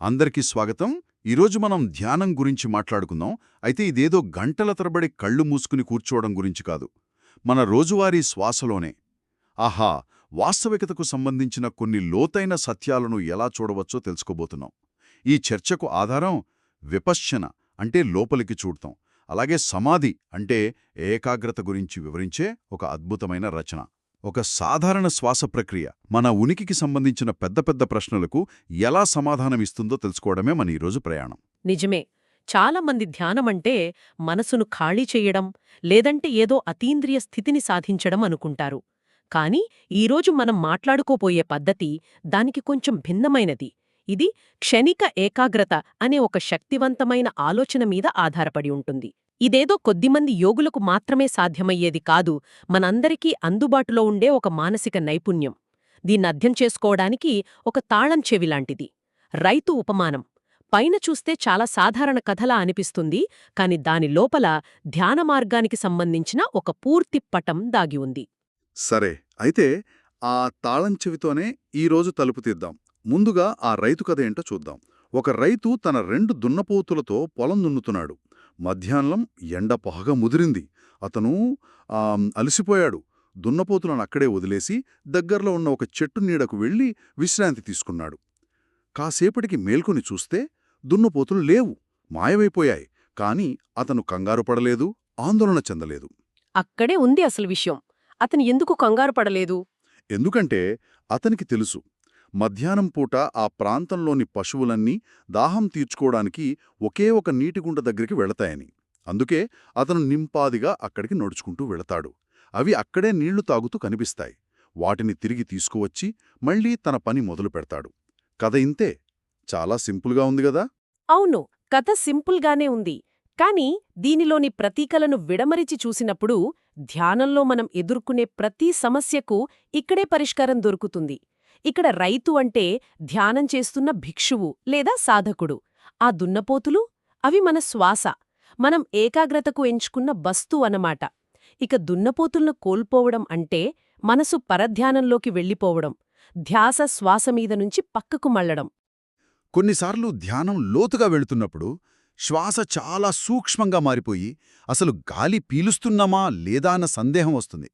అందరికీ స్వాగతం. ఈరోజు మనం ధ్యానం గురించి మాట్లాడుకుందాం. అయితే ఇదేదో గంటల తరబడి కళ్ళు మూసుకుని కూర్చోవడం గురించి కాదు. మన రోజువారీ శ్వాసలోనే. ఆహా! వాస్తవికతకు సంబంధించిన కొన్ని లోతైన సత్యాలను ఎలా చూడవచ్చో తెలుసుకోబోతున్నాం. ఈ చర్చకు ఆధారం విపశ్చన అంటే లోపలికి చూడటం. అలాగే సమాధి అంటే ఏకాగ్రత గురించి వివరించే ఒక అద్భుతమైన రచన. ఒక సాధారణ శ్వాస ప్రక్రియ మన ఉనికికి సంబంధించిన పెద్ద పెద్ద ప్రశ్నలకు ఎలా సమాధానమిస్తుందో తెలుసుకోవడమే మన ఈరోజు ప్రయాణం. నిజమే. చాలా మంది ధ్యానమంటే మనసును ఖాళీ చేయడం లేదంటే ఏదో అతీంద్రియ స్థితిని సాధించడం అనుకుంటారు. కాని ఈరోజు మనం మాట్లాడుకోపోయే పద్ధతి దానికి కొంచెం భిన్నమైనది. ఇది క్షణిక ఏకాగ్రత అనే ఒక శక్తివంతమైన ఆలోచన మీద ఆధారపడి ఉంటుంది. ఇదేదో కొద్దిమంది యోగులకు మాత్రమే సాధ్యమయ్యేది కాదు మనందరికీ అందుబాటులో ఉండే ఒక మానసిక నైపుణ్యం. దీన్నర్థం చేసుకోవడానికి ఒక తాళం చెవిలాంటిది. రైతు ఉపమానం. పైన చూస్తే చాలా సాధారణ కథలా అనిపిస్తుంది కాని దాని లోపల ధ్యాన మార్గానికి సంబంధించిన ఒక పూర్తి పటం దాగి ఉంది. సరే అయితే ఆ తాళం చెవితోనే ఈరోజు తలుపు తీద్దాం. ముందుగా ఆ రైతు కథ ఏంటో చూద్దాం. ఒక రైతు తన రెండు దున్నపోతులతో పొలం దున్నుతున్నాడు. మధ్యాహ్నం ఎండ పొహగా ముదిరింది. అతను అలసిపోయాడు. దున్నపోతులను అక్కడే వదిలేసి దగ్గరలో ఉన్న ఒక చెట్టు నీడకు వెళ్ళి విశ్రాంతి తీసుకున్నాడు. కాసేపటికి మేల్కొని చూస్తే దున్నపోతులు లేవు. మాయమైపోయాయి. కాని అతను కంగారు పడలేదు ఆందోళన చెందలేదు. అక్కడే ఉంది అసలు విషయం. అతను ఎందుకు కంగారు పడలేదు? ఎందుకంటే అతనికి తెలుసు మధ్యాహ్నం పూట ఆ ప్రాంతంలోని పశువులన్నీ దాహం తీర్చుకోవడానికి ఒకే ఒక నీటిగుంట దగ్గరికి వెళతాయని. అందుకే అతను నింపాదిగా అక్కడికి నడుచుకుంటూ వెళతాడు. అవి అక్కడే నీళ్ళు తాగుతూ కనిపిస్తాయి. వాటిని తిరిగి తీసుకువచ్చి మళ్ళీ తన పని మొదలు పెడతాడు. కథ ఇంతే. చాలా సింపుల్గా ఉంది గదా? అవును. కథ సింపుల్గానే ఉంది. కాని దీనిలోని ప్రతీకలను విడమరిచి చూసినప్పుడు ధ్యానంలో మనం ఎదుర్కొనే ప్రతి సమస్యకు ఇక్కడే పరిష్కారం దొరుకుతుంది. ఇక్కడ రైతు అంటే ధ్యానం చేస్తున్న భిక్షువు లేదా సాధకుడు. ఆ దున్నపోతులు అవి మన శ్వాస. మనం ఏకాగ్రతకు ఎంచుకున్న బస్తు అన్నమాట. ఇక దున్నపోతులను కోల్పోవడం అంటే మనసు పరధ్యానంలోకి వెళ్ళిపోవడం ధ్యాస శ్వాస మీద నుంచి పక్కకు మళ్ళడం. కొన్నిసార్లు ధ్యానం లోతుగా వెళుతున్నప్పుడు శ్వాస చాలా సూక్ష్మంగా మారిపోయి అసలు గాలి పీలుస్తున్నామా లేదా అన్న సందేహం వస్తుంది.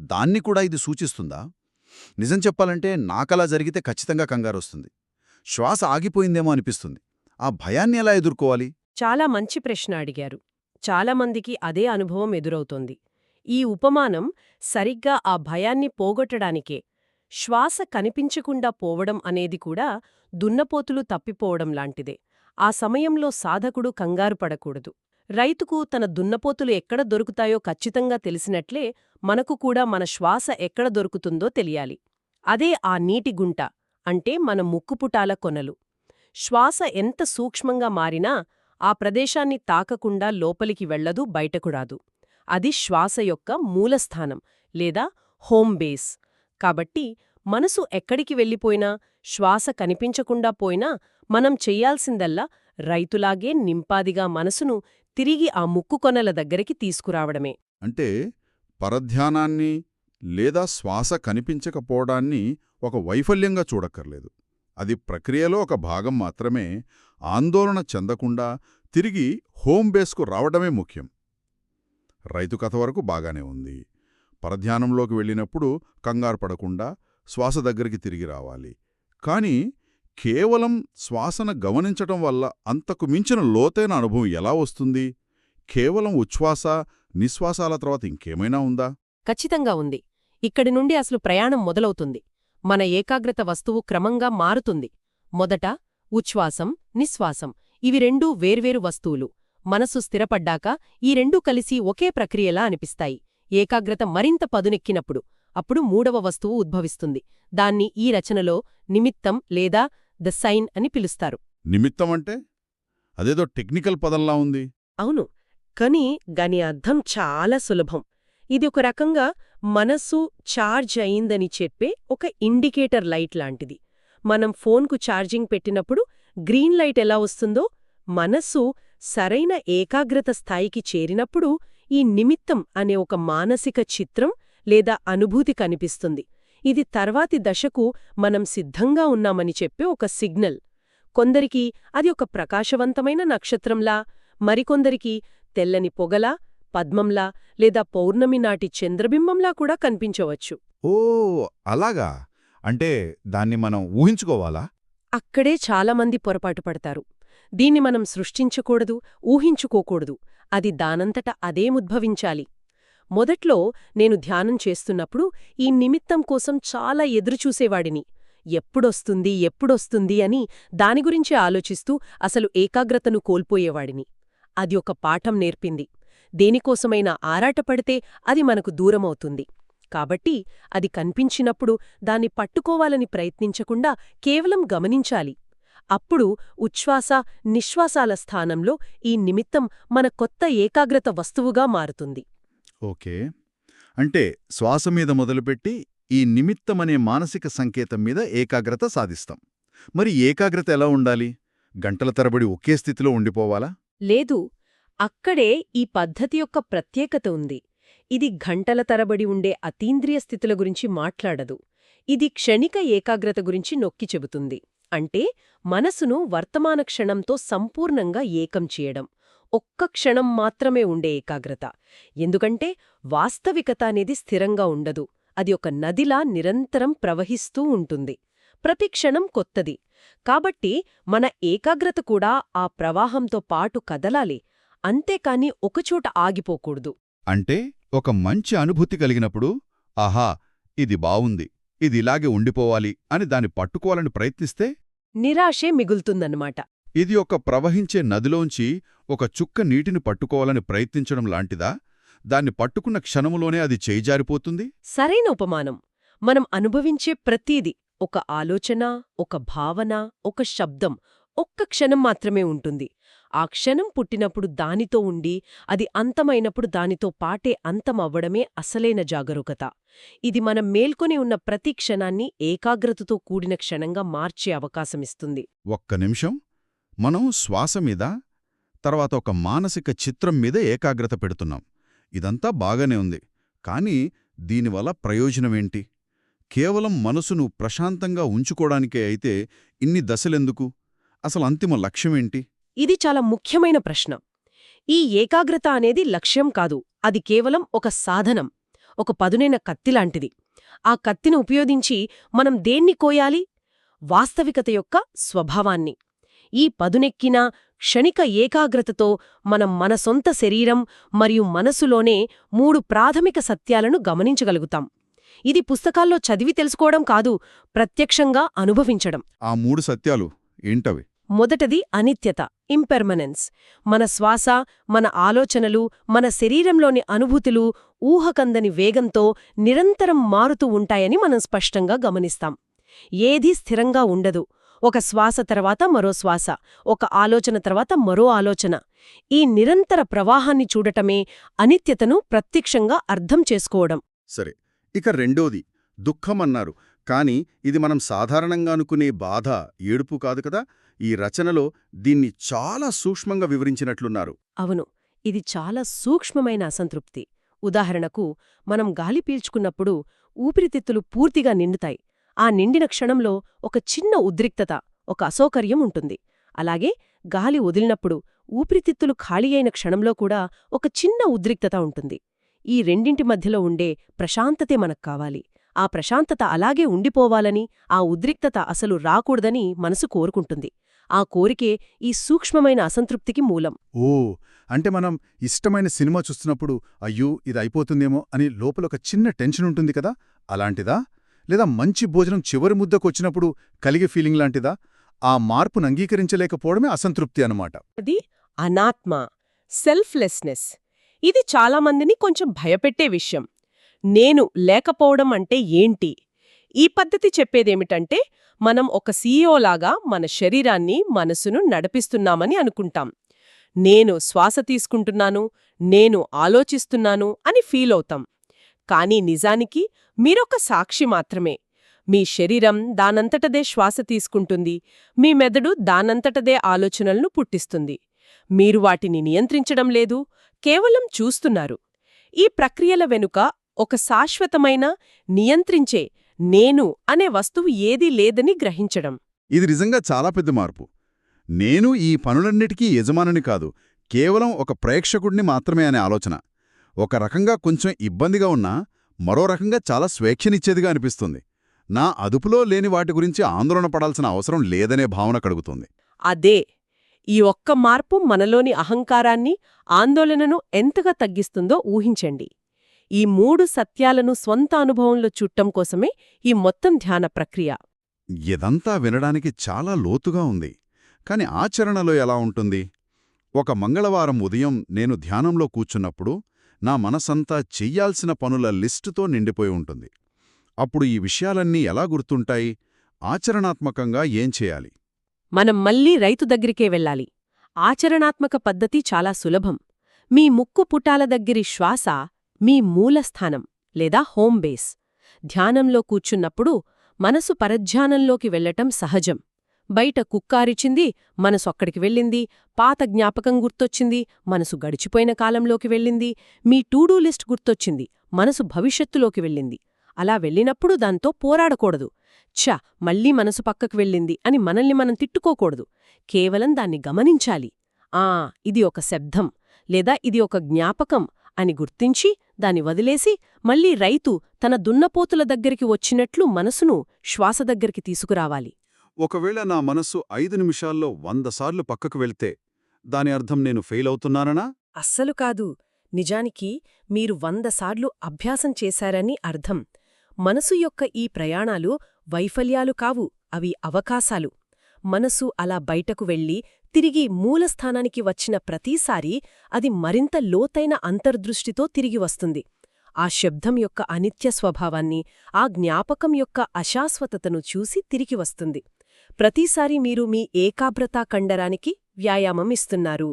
దాన్ని కూడా ఇది సూచిస్తుందా? నిజం చెప్పాలంటే నాకలా జరిగితే ఖచ్చితంగా కంగారొస్తుంది. శ్వాస ఆగిపోయిందేమో అనిపిస్తుంది. ఆ భయాన్ని ఎలా ఎదుర్కోవాలి? చాలా మంచి ప్రశ్న అడిగారు. చాలామందికి అదే అనుభవం ఎదురవుతోంది. ఈ ఉపమానం సరిగ్గా ఆ భయాన్ని పోగొట్టడానికే. శ్వాస కనిపించకుండా పోవడం అనేది కూడా దున్నపోతులు తప్పిపోవడం లాంటిదే. ఆ సమయంలో సాధకుడు కంగారు పడకూడదు. రైతుకు తన దున్నపోతులు ఎక్కడ దొరుకుతాయో ఖచ్చితంగా తెలిసినట్లే మనకు కూడా మన శ్వాస ఎక్కడ దొరుకుతుందో తెలియాలి. అదే ఆ నీటి గుంట అంటే మన ముక్కుపుటాల కొనలు. శ్వాస ఎంత సూక్ష్మంగా మారినా ఆ ప్రదేశాన్ని తాకకుండా లోపలికి వెళ్ళదు బయటకు రాదు. అది శ్వాస యొక్క మూలస్థానం లేదా హోమ్ బేస్. కాబట్టి మనసు ఎక్కడికి వెళ్ళిపోయినా శ్వాస కనిపించకుండా పోయినా మనం చెయ్యాల్సిందల్లా రైతులాగే నింపాదిగా మనసును తిరిగి ఆ ముక్కుకొనల దగ్గరికి తీసుకురావడమే. అంటే పరధ్యానాన్ని లేదా శ్వాస కనిపించకపోవడాన్ని ఒక వైఫల్యంగా చూడక్కర్లేదు. అది ప్రక్రియలో ఒక భాగం మాత్రమే ఆందోళన చెందకుండా తిరిగి హోమ్ బేస్కు రావడమే ముఖ్యం. రైతు కథ వరకు బాగానే ఉంది. పరధ్యానంలోకి వెళ్ళినప్పుడు కంగారు పడకుండా శ్వాస దగ్గరికి తిరిగి రావాలి. కాని కేవలం శ్వాసన గమనించటం వల్ల అంతకు మించిన లోతైన అనుభవం ఎలా వస్తుంది? కేవలం ఉచ్ఛ్వాస నిశ్వాసాల తర్వాత ఇంకేమైనా ఉందా? ఖచ్చితంగా ఉంది. ఇక్కడి నుండి అసలు ప్రయాణం మొదలవుతుంది. మన ఏకాగ్రత వస్తువు క్రమంగా మారుతుంది. మొదట ఉచ్ఛ్వాసం నిశ్వాసం ఇవి రెండూ వేర్వేరు వస్తువులు. మనసు స్థిరపడ్డాక ఈ రెండూ కలిసి ఒకే ప్రక్రియలా అనిపిస్తాయి. ఏకాగ్రత మరింత పదునెక్కినప్పుడు అప్పుడు మూడవ వస్తువు ఉద్భవిస్తుంది. దాన్ని ఈ రచనలో నిమిత్తం లేదా ద సైన్ అని పిలుస్తారు. నిమిత్తం అంటే అదేదో టెక్నికల్ పదంలా ఉంది. అవును. కని దాని అర్థం చాలా సులభం. ఇది ఒక రకంగా మనసు ఛార్జ్ అయిందని చెప్పే ఒక ఇండికేటర్ లైట్ లాంటిది. మనం ఫోన్కు ఛార్జింగ్ పెట్టినప్పుడు గ్రీన్ లైట్ ఎలా వస్తుందో మనస్సు సరైన ఏకాగ్రత స్థాయికి చేరినప్పుడు ఈ నిమిత్తం అనే ఒక మానసిక చిత్రం లేదా అనుభూతి కనిపిస్తుంది. ఇది తర్వాతి దశకు మనం సిద్ధంగా ఉన్నామని చెప్పే ఒక సిగ్నల్. కొందరికి అది ఒక ప్రకాశవంతమైన నక్షత్రంలా మరికొందరికి తెల్లని పొగలా పద్మంలా లేదా పౌర్ణమి నాటి చంద్రబింబంలా కూడా కనిపించవచ్చు. ఓ అలాగా? అంటే దాన్ని మనం ఊహించుకోవాలా? అక్కడే చాలామంది పొరపాటు పడతారు. దీన్ని మనం సృష్టించకూడదు ఊహించుకోకూడదు. అది దానంతట అదేముద్భవించాలి మొదట్లో నేను ధ్యానం చేస్తున్నప్పుడు ఈ నిమిత్తం కోసం చాలా ఎదురుచూసేవాడిని. ఎప్పుడొస్తుంది ఎప్పుడొస్తుంది అని దాని గురించి ఆలోచిస్తూ అసలు ఏకాగ్రతను కోల్పోయేవాడిని. అది ఒక పాఠం నేర్పింది. దేనికోసమైనా ఆరాటపడితే అది మనకు దూరమవుతుంది. కాబట్టి అది కనిపించినప్పుడు దాన్ని పట్టుకోవాలని ప్రయత్నించకుండా కేవలం గమనించాలి. అప్పుడు ఉచ్ఛ్వాస నిశ్వాసాల స్థానంలో ఈ నిమిత్తం మన కొత్త ఏకాగ్రత వస్తువుగా మారుతుంది. ఓకే. అంటే శ్వాస మీద మొదలుపెట్టి ఈ నిమిత్తమనే మానసిక సంకేతం మీద ఏకాగ్రత సాధిస్తాం. మరి ఏకాగ్రత ఎలా ఉండాలి? గంటల తరబడి ఒకే స్థితిలో ఉండిపోవాలా? లేదు. అక్కడే ఈ పద్ధతి యొక్క ప్రత్యేకత ఉంది. ఇది గంటల తరబడి ఉండే అతీంద్రియ స్థితుల గురించి మాట్లాడదు. ఇది క్షణిక ఏకాగ్రత గురించి నొక్కి చెబుతుంది. అంటే మనసును వర్తమాన క్షణంతో సంపూర్ణంగా ఏకం చేయడం. ఒక్క క్షణం మాత్రమే ఉండే ఏకాగ్రత. ఎందుకంటే వాస్తవికత అనేది స్థిరంగా ఉండదు. అది ఒక నదిలా నిరంతరం ప్రవహిస్తూ ఉంటుంది. ప్రతి క్షణం కొత్తది. కాబట్టి మన ఏకాగ్రత కూడా ఆ ప్రవాహంతో పాటు కదలాలి. అంతేకాని ఒకచోట ఆగిపోకూడదు. అంటే ఒక మంచి అనుభూతి కలిగినప్పుడు ఆహా ఇది బావుంది. ఇది ఇలాగే ఉండిపోవాలి అని దాన్ని పట్టుకోవాలని ప్రయత్నిస్తే? నిరాశే మిగులుతుందన్నమాట. ఇది ఒక ప్రవహించే నదిలోంచి ఒక చుక్క నీటిని పట్టుకోవాలని ప్రయత్నించడం లాంటిదా? దాన్ని పట్టుకున్న క్షణములోనే అది చేయిజారిపోతుంది సరైన ఉపమానం. మనం అనుభవించే ప్రతీది ఒక ఆలోచన ఒక భావన ఒక శబ్దం ఒక్క క్షణం మాత్రమే ఉంటుంది. ఆ క్షణం పుట్టినప్పుడు దానితో ఉండి అది అంతమైనప్పుడు దానితో పాటే అంతమవ్వడమే అసలైన జాగరూకత. ఇది మనం మేల్కొని ఉన్న ప్రతి క్షణాన్ని ఏకాగ్రతతో కూడిన క్షణంగా మార్చే అవకాశమిస్తుంది. ఒక్క నిమిషం. మనం శ్వాస మీద తర్వాత ఒక మానసిక చిత్రం మీద ఏకాగ్రత పెడుతున్నాం. ఇదంతా బాగానే ఉంది. కానీ దీనివల్ల ప్రయోజనమేంటి? కేవలం మనసును ప్రశాంతంగా ఉంచుకోవడానికే అయితే ఇన్ని దశలెందుకు? అసలు అంతిమ లక్ష్యమేంటి? ఇది చాలా ముఖ్యమైన ప్రశ్న. ఈ ఏకాగ్రత అనేది లక్ష్యం కాదు. అది కేవలం ఒక సాధనం ఒక పదునైన కత్తిలాంటిది ఆ కత్తిని ఉపయోగించి మనం దేన్ని కోయాలి? వాస్తవికత యొక్క స్వభావాన్ని. ఈ పదునెక్కిన క్షణిక ఏకాగ్రతతో మనం మన సొంత శరీరం మరియు మనసులోనే మూడు ప్రాథమిక సత్యాలను గమనించగలుగుతాం. ఇది పుస్తకాల్లో చదివి తెలుసుకోవడం కాదు ప్రత్యక్షంగా అనుభవించడం. ఆ మూడు సత్యాలు ఏంటవి? మొదటది అనిత్యత ఇంపెర్మనెన్స్ మన శ్వాస మన ఆలోచనలు మన శరీరంలోని అనుభూతులు ఊహకందని వేగంతో నిరంతరం మారుతూ ఉంటాయని మనం స్పష్టంగా గమనిస్తాం. ఏదీ స్థిరంగా ఉండదు. ఒక శ్వాస తర్వాత మరో శ్వాస ఒక ఆలోచన తర్వాత మరో ఆలోచన. ఈ నిరంతర ప్రవాహాన్ని చూడటమే అనిత్యతను ప్రత్యక్షంగా అర్థం చేసుకోవడం. సరే ఇక రెండోది దుఃఖమన్నారు. కాని ఇది మనం సాధారణంగా అనుకునే బాధ ఏడుపు కాదు కదా? ఈ రచనలో దీన్ని చాలా సూక్ష్మంగా వివరించినట్లున్నారు. అవును ఇది చాలా సూక్ష్మమైన అసంతృప్తి. ఉదాహరణకు మనం గాలి పీల్చుకున్నప్పుడు ఊపిరితిత్తులు పూర్తిగా నిండుతాయి. ఆ నిండిన క్షణంలో ఒక చిన్న ఉద్రిక్తత ఒక అసౌకర్యం ఉంటుంది. అలాగే గాలి వదిలినప్పుడు ఊపిరితిత్తులు ఖాళీ అయిన క్షణంలో కూడా ఒక చిన్న ఉద్రిక్తత ఉంటుంది. ఈ రెండింటి మధ్యలో ఉండే ప్రశాంతతే మనకు కావాలి. ఆ ప్రశాంతత అలాగే ఉండిపోవాలని ఆ ఉద్రిక్తత అసలు రాకూడదని మనసు కోరుకుంటుంది. ఆ కోరికే ఈ సూక్ష్మమైన అసంతృప్తికి మూలం. ఓ అంటే మనం ఇష్టమైన సినిమా చూస్తున్నప్పుడు అయ్యో ఇది అయిపోతుందేమో అని లోపల ఒక చిన్న టెన్షన్ ఉంటుంది కదా? అలాంటిదా? లేదా మంచి భోజనం చివరి ముద్దకొచ్చినప్పుడు కలిగే ఫీలింగ్ లాంటిదా? ఆ మార్పును అంగీకరించలేకపోవడమే అసంతృప్తి అనమాట అది అనాత్మ సెల్ఫ్లెస్నెస్ ఇది చాలామందిని కొంచెం భయపెట్టే విషయం. నేను లేకపోవడం అంటే ఏంటి? ఈ పద్ధతి చెప్పేదేమిటంటే మనం ఒక సీఈఓలాగా మన శరీరాన్ని మనసును నడిపిస్తున్నామని అనుకుంటాం. నేను శ్వాస తీసుకుంటున్నాను నేను ఆలోచిస్తున్నాను అని ఫీల్ అవుతాం. కానీ నిజానికి మీరొక సాక్షి మాత్రమే. మీ శరీరం దానంతటదే శ్వాస తీసుకుంటుంది. మీ మెదడు దానంతటదే ఆలోచనలను పుట్టిస్తుంది. మీరు వాటిని నియంత్రించడం లేదు కేవలం చూస్తున్నారు. ఈ ప్రక్రియల వెనుక ఒక శాశ్వతమైన నియంత్రించే నేను అనే వస్తువు ఏదీ లేదని గ్రహించడం. ఇది నిజంగా చాలా పెద్ద మార్పు. నేను ఈ పనులన్నిటికీ యజమానుని కాదు కేవలం ఒక ప్రేక్షకుడిని మాత్రమే అనే ఆలోచన. ఒక రకంగా కొంచెం ఇబ్బందిగా ఉన్నా మరో రకంగా చాలా స్వేచ్ఛనిచ్చేదిగా అనిపిస్తుంది. నా అదుపులో లేని వాటి గురించి ఆందోళన పడాల్సిన అవసరం లేదనే భావన కలుగుతుంది. అదే ఈ ఒక్క మార్పు మనలోని అహంకారాన్ని ఆందోళనను ఎంతగా తగ్గిస్తుందో ఊహించండి. ఈ మూడు సత్యాలను స్వంత అనుభవంలో చుట్టం కోసమే ఈ మొత్తం ధ్యాన ప్రక్రియ. ఇదంతా వినడానికి చాలా లోతుగా ఉంది. కాని ఆచరణలో ఎలా ఉంటుంది? ఒక మంగళవారం ఉదయం నేను ధ్యానంలో కూర్చున్నప్పుడు నా మనసంతా చెయ్యాల్సిన పనుల లిస్టుతో నిండిపోయి ఉంటుంది. అప్పుడు ఈ విషయాలన్నీ ఎలా గుర్తుంటాయి? ఆచరణాత్మకంగా ఏం చేయాలి? మనం మళ్ళీ రైతు దగ్గరికే వెళ్ళాలి. ఆచరణాత్మక పద్ధతి చాలా సులభం. మీ ముక్కు పుటాల దగ్గరి శ్వాస మీ మూలస్థానం లేదా హోమ్ బేస్. ధ్యానంలో కూర్చున్నప్పుడు మనసు పరధ్యానంలోకి వెళ్ళటం సహజం. బయట కుక్కారిచింది మనసొక్కడికి వెళ్ళింది. పాత జ్ఞాపకం గుర్తొచ్చింది మనసు గడిచిపోయిన కాలంలోకి వెళ్ళింది. మీ టూడూ లిస్ట్ గుర్తొచ్చింది మనసు భవిష్యత్తులోకి వెళ్ళింది. అలా వెళ్ళినప్పుడు దాంతో పోరాడకూడదు. ఛ మళ్ళీ మనసు పక్కకు వెళ్ళింది అని మనల్ని మనం తిట్టుకోకూడదు. కేవలం దాన్ని గమనించాలి. ఆ ఇది ఒక శబ్దం లేదా ఇది ఒక జ్ఞాపకం అని గుర్తించి దాన్ని వదిలేసి మళ్ళీ రైతు తన దున్నపోతుల దగ్గరికి వచ్చినట్లు మనసును శ్వాస దగ్గరికి తీసుకురావాలి. ఒకవేళ నా మనస్సు ఐదు నిమిషాల్లో వంద సార్లు పక్కకు వెళ్తే దాని అర్థం నేను ఫెయిల్ అవుతున్నానా అస్సలు కాదు. నిజానికి మీరు వంద సార్లు అభ్యాసం చేశారని అర్థం. మనసు యొక్క ఈ ప్రయాణాలు వైఫల్యాలు కావు అవి అవకాశాలు. మనసు అలా బయటకు వెళ్ళి తిరిగి మూలస్థానానికి వచ్చిన ప్రతిసారీ అది మరింత లోతైన అంతర్దృష్టితో తిరిగి వస్తుంది. ఆ శబ్దం యొక్క అనిత్య స్వభావాన్ని ఆ జ్ఞాపకం యొక్క అశాశ్వతతను చూసి తిరిగి వస్తుంది. ప్రతిసారి మీరు మీ ఏకాగ్రతా కండరానికి వ్యాయామం ఇస్తున్నారు.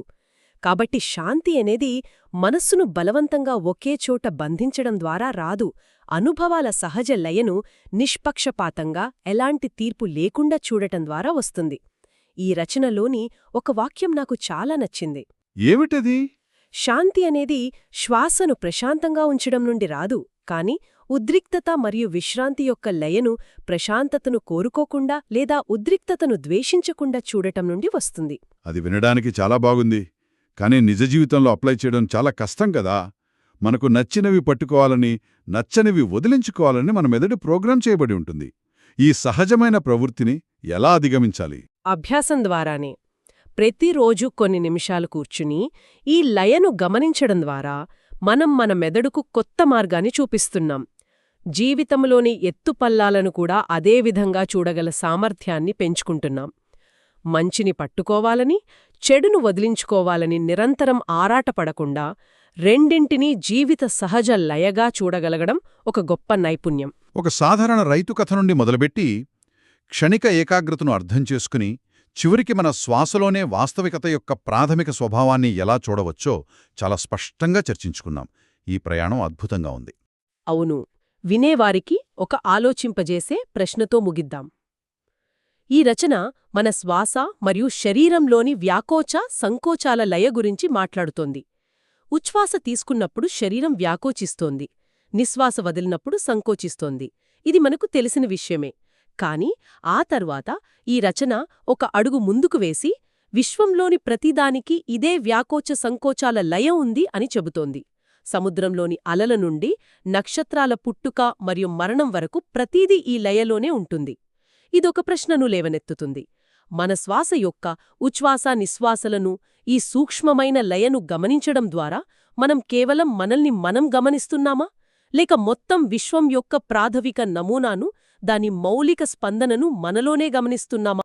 కాబట్టి శాంతి అనేది మనస్సును బలవంతంగా ఒకే చోట బంధించడం ద్వారా రాదు. అనుభవాల సహజ లయను నిష్పక్షపాతంగా ఎలాంటి తీర్పు లేకుండా చూడటం ద్వారా వస్తుంది. ఈ రచనలోని ఒక వాక్యం నాకు చాలా నచ్చింది. ఏమిటది? శాంతి అనేది శ్వాసను ప్రశాంతంగా ఉంచడం నుండి రాదు. కాని ఉద్రిక్తత మరియు విశ్రాంతి యొక్క లయను ప్రశాంతతను కోరుకోకుండా లేదా ఉద్రిక్తతను ద్వేషించకుండా చూడటం నుండి వస్తుంది. అది వినడానికి చాలా బాగుంది. కానీ నిజ జీవితంలో అప్లై చేయడం చాలా కష్టం కదా. మనకు నచ్చినవి పట్టుకోవాలని నచ్చనివి వదిలించుకోవాలని మన మెదడు ప్రోగ్రాం చేయబడి ఉంటుంది. ఈ సహజమైన ప్రవృత్తిని ఎలా అధిగమించాలి? అభ్యాసం ద్వారానే. ప్రతిరోజు కొన్ని నిమిషాలు కూర్చుని ఈ లయను గమనించడం ద్వారా మనం మన మెదడుకు కొత్త మార్గాన్ని చూపిస్తున్నాం. జీవితంలోని ఎత్తుపల్లాలను కూడా అదే విధంగా చూడగల సామర్థ్యాన్ని పెంచుకుంటున్నాం. మంచిని పట్టుకోవాలని చెడును వదిలించుకోవాలని నిరంతరం ఆరాటపడకుండా రెండింటినీ జీవిత సహజ లయగా చూడగలగడం ఒక గొప్ప నైపుణ్యం. ఒక సాధారణ రైతు కథ నుండి మొదలుపెట్టి క్షణిక ఏకాగ్రతను అర్థం చేసుకుని చివరికి మన శ్వాసలోనే వాస్తవికత యొక్క ప్రాథమిక స్వభావాన్ని ఎలా చూడవచ్చో చాలా స్పష్టంగా చర్చించుకున్నాం. ఈ ప్రయాణం అద్భుతంగా ఉంది. అవును. వినేవారికి ఒక ఆలోచింపజేసే ప్రశ్నతో ముగిద్దాం. ఈ రచన మన శ్వాస మరియు శరీరంలోని వ్యాకోచ సంకోచాల లయ గురించి మాట్లాడుతోంది. ఉచ్ఛ్వాస తీసుకున్నప్పుడు శరీరం వ్యాకోచిస్తోంది. నిశ్వాస వదిలినప్పుడు సంకోచిస్తోంది. ఇది మనకు తెలిసిన విషయమే. కాని ఆ తర్వాత ఈ రచన ఒక అడుగు ముందుకు వేసి విశ్వంలోని ప్రతిదానికి ఇదే వ్యాకోచ సంకోచాల లయ ఉంది అని చెబుతోంది. సముద్రంలోని అలల నుండి నక్షత్రాల పుట్టుక మరియు మరణం వరకు ప్రతీదీ ఈ లయలోనే ఉంటుంది. ఇదొక ప్రశ్నను లేవనెత్తుతుంది. మన శ్వాస యొక్క ఉచ్ఛ్వాస నిశ్వాసలను ఈ సూక్ష్మమైన లయను గమనించడం ద్వారా మనం కేవలం మనల్ని మనం గమనిస్తున్నామా? లేక మొత్తం విశ్వం యొక్క ప్రాథమిక నమూనాను దాని మౌలిక స్పందనను మనలోనే గమనిస్తున్నామా?